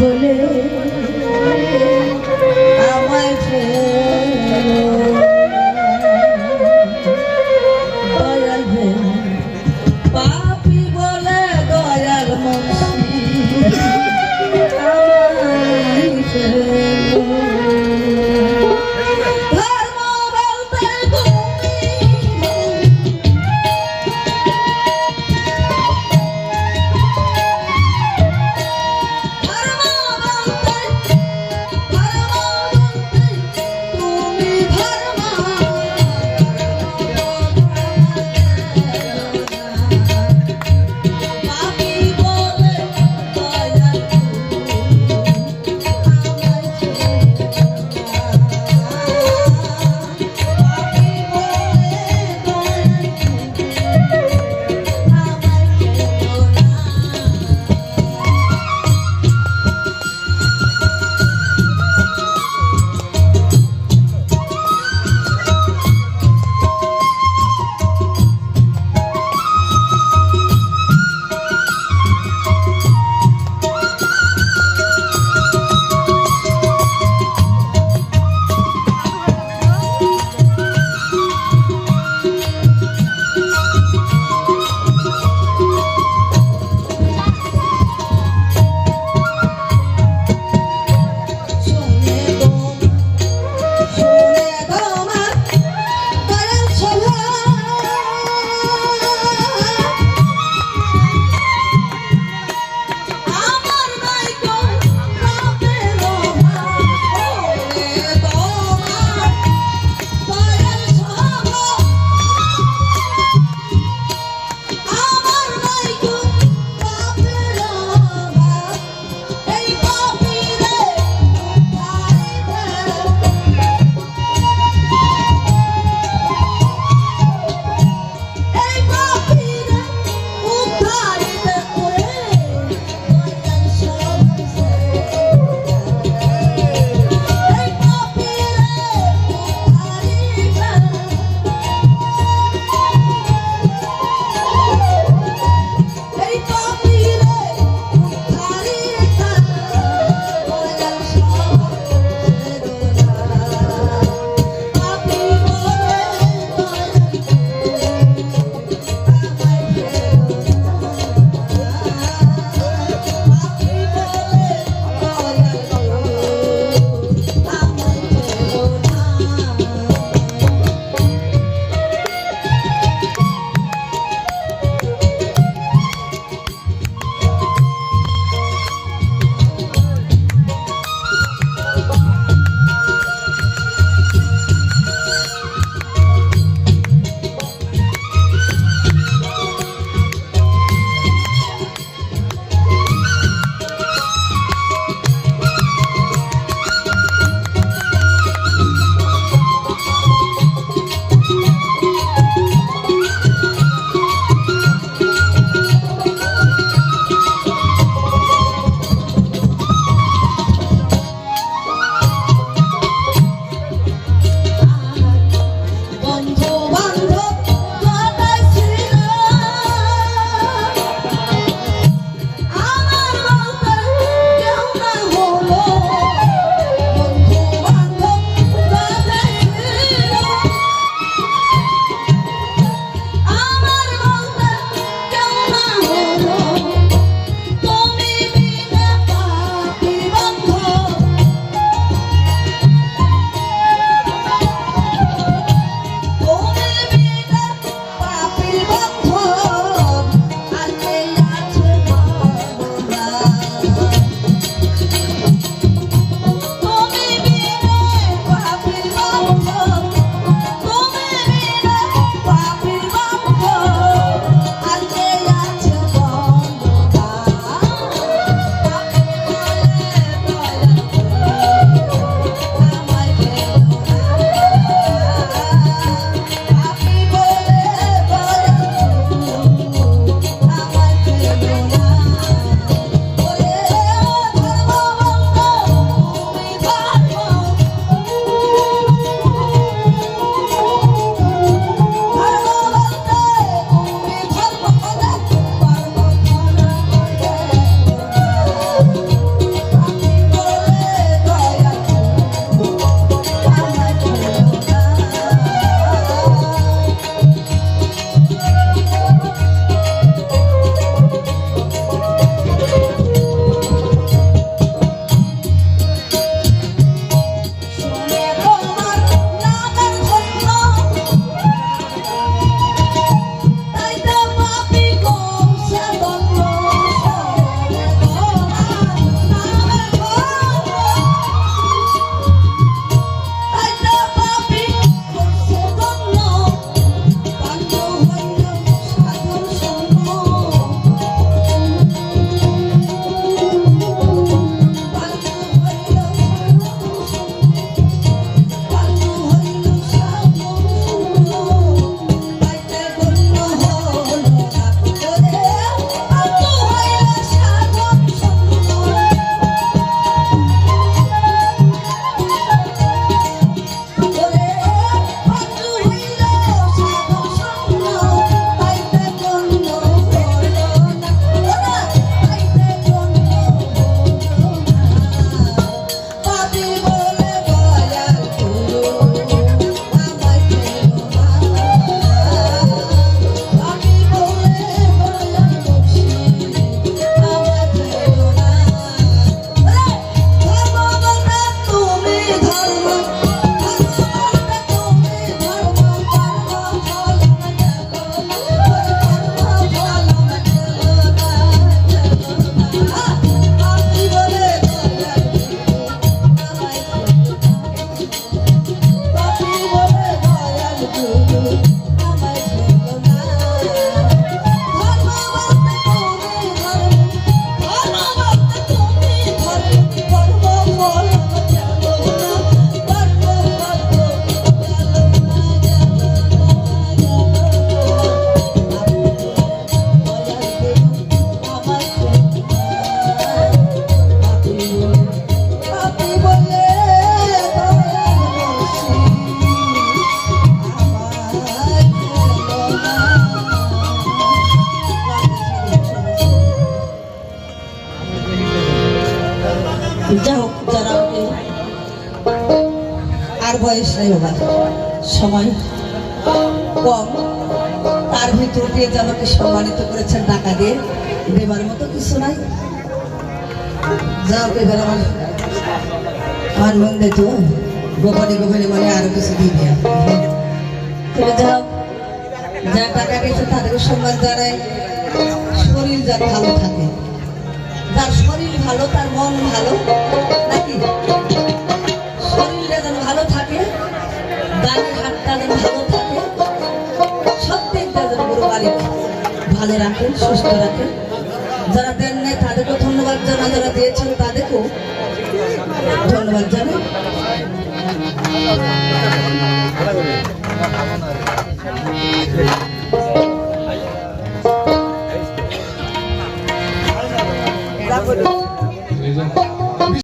বলে আমায় বয়স নেই সময় কম। তার ভিতর দিয়ে যে আমাকে সম্মানিত করেছেন টাকা দিয়ে, দেবার মতো কিছু নাই। যাও এবার আমার আমার মন দেখো গোপনে গোপনে মানে আরও কিছু দিয়ে দেয়া। তুমি যাও। যা টাকা দিয়েছে তাদেরকে সম্মান জানাই। শরীর যার ভালো থাকে। যার শরীর ভালো, তার মন ভালো, নাকি? রাখেন সুস্থ রাখেন যারা দেন নাই তাদেরকেও ধন্যবাদ জানা যারা দিয়েছেন